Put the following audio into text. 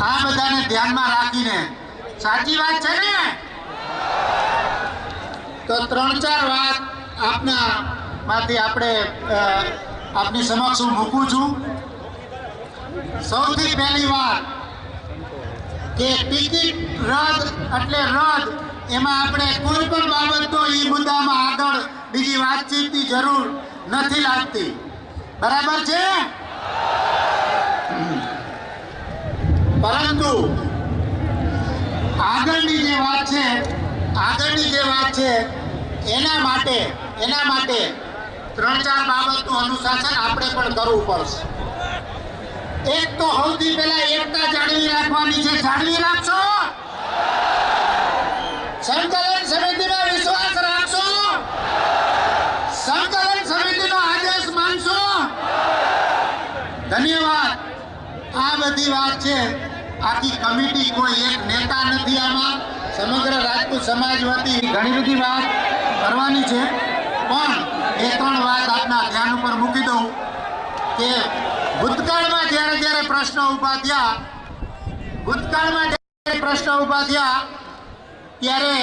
આ બધાને ધ્યાનમાં રાખીને. સાચી વાત છે ને? તો ત્રણ ચાર વાત આપના માંથી આપણે આપની સમક્ષ હું મૂકું છું. સૌથી પહેલી વાત કે ટિકિટ રદ એટલે રદ, એમાં આપણે કોઈ પણ બાબતનો એ મુદ્દામાં આગળ બીજી વાતચીતની જરૂર નથી લાગતી. બરાબર છે? પરંતુ આગળની જે વાત છે, આગળની જે વાત છે, એના માટે એના માટે ત્રણ ચાર બાબતનું અનુશાસન આપણે પણ કરવું પડશે. એક તો સૌથી પહેલા એકતા જાળવી રાખવાની છે. જાળવી રાખશો? સંકલન સમિતિનો વિશ્વાસ રાખશો? સંકલન સમિતિનો આદેશ માનશો? ધન્યવાદ. આ બધી વાત છે. આખી કમિટી કોઈ એક નેતા નથી આમાં. સમગ્ર રાજપૂત સમાજ વતી ઘણી બધી વાત કરવાની છે. પણ એ ત્રણ વાત આપના ધ્યાન ઉપર મૂકી દઉં કે ભૂતકાળમાં જ્યારે જ્યારે પ્રશ્નો ઊભા થયા, ભૂતકાળમાં જ્યારે પ્રશ્નો ઊભા થયા, ત્યારે